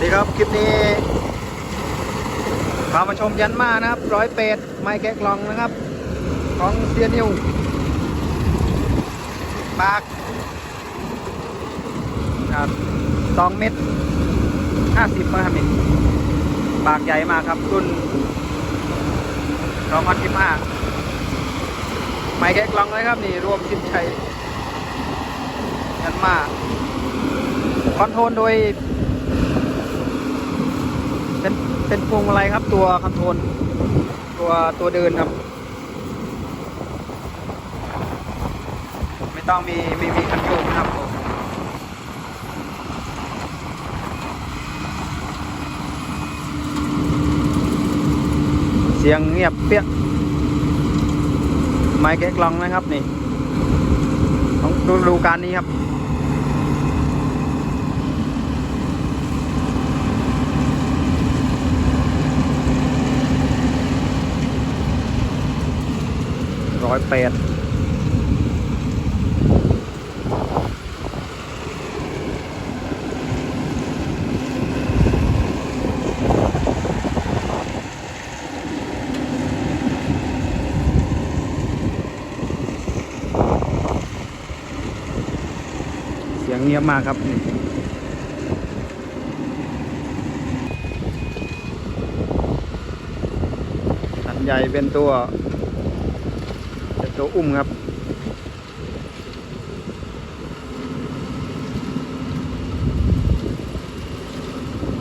ดีครับ คลิปนี้พามาชมยันมานะครับร้อยเป็ดไม้แกะกล่องนะครับ ของเซียนิวปากสองเม็ดห้าสิบนะครับนี่ปากใหญ่มากครับรุ่นสองพันสิบห้าไม้แกะกล่องเลยครับ นี่รวมสินชัยยันมาคอนโทรลโดย เป็นเป็นพวงมาลัยครับ ตัวคอนโทรลตัวตัวเดินครับ ไม่ต้องมีไม่มีคันโยกนะครับผมเสียงเงียบเปี้ยไม้แกะกลองนะครับนี่ต้องดูดูการนี้ครับ แปดเสียงเงียบมากครับันใหญ่เป็นตัว ตัวอุ้มครับ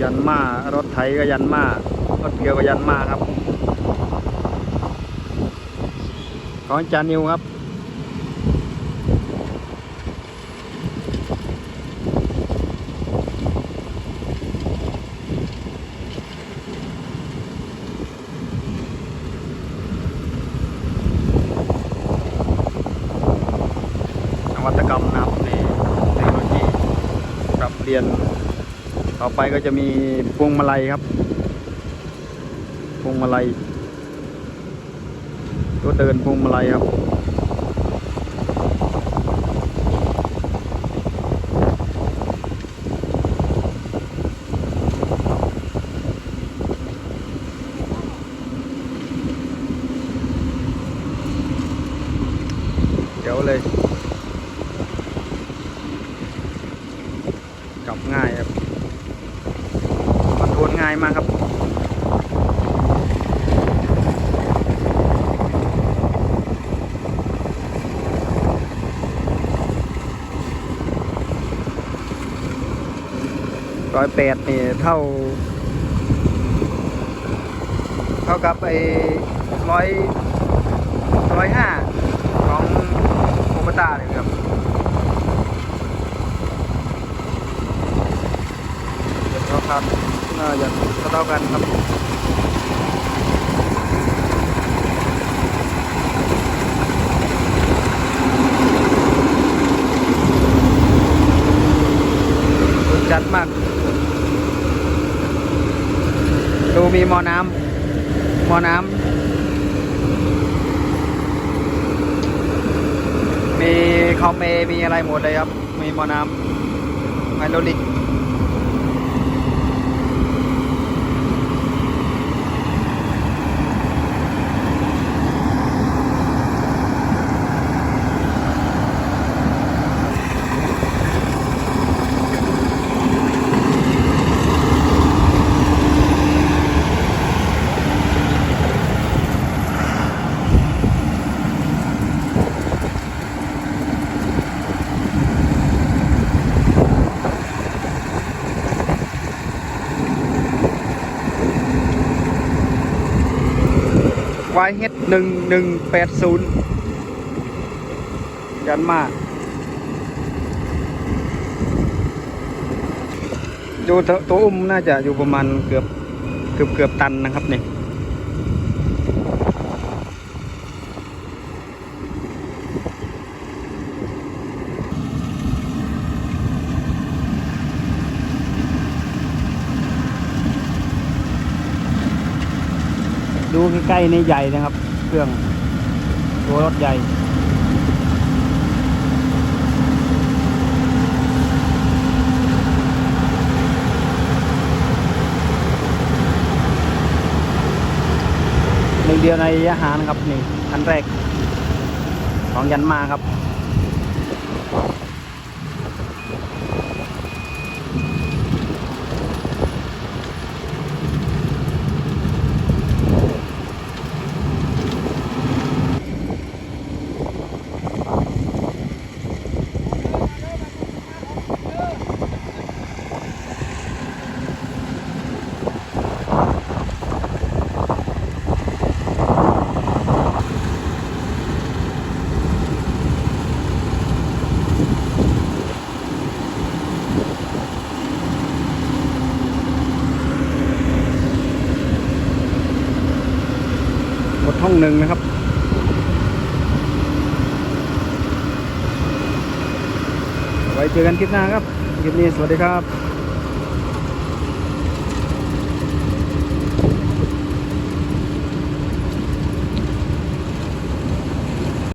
ยันมารถไถก็ยันมารถเกียวก็ยันมาครับ ของจานิวครับ วัตกรรมนะครับในเทคโนโลยีปรับเปลี่ยน ต่อไปก็จะมีพวงมาลัยครับพวงมาลัยตัวเดินพวงมาลัยครับ เดี๋ยวเลยับง่ายครับคอนโทรลง่ายมากครับร้อยแปดนี่เท่า เท่ากับไอ้ร้อยร้อยห้าของโคบต้าเลยครับ เท่ากันน่าจะเท่ากันครับจัดมาก ดูมีมอน้ำมอน้ำมีคอมเอมีอะไรหมดเลยครับ มีมอน้ำไฮโดรลิก ไว้เฮ็ดหนึ่งหนึ่งแปดศูนย์ยันมาดูตัวตัวอุ้มน่าจะอยู่ประมาณเกือบเกือบเกือบตันนะครับนี่ ดูใกล้ๆในใหญ่นะครับ เครื่องตัวรถใหญ่หนึ่งเดียวในยะหานครับนี่คันแรกของยันมาครับ ห้องหนึ่งนะครับ ไว้เจอกันคลิปหน้าครับคลิปนี้สวัสดีครับ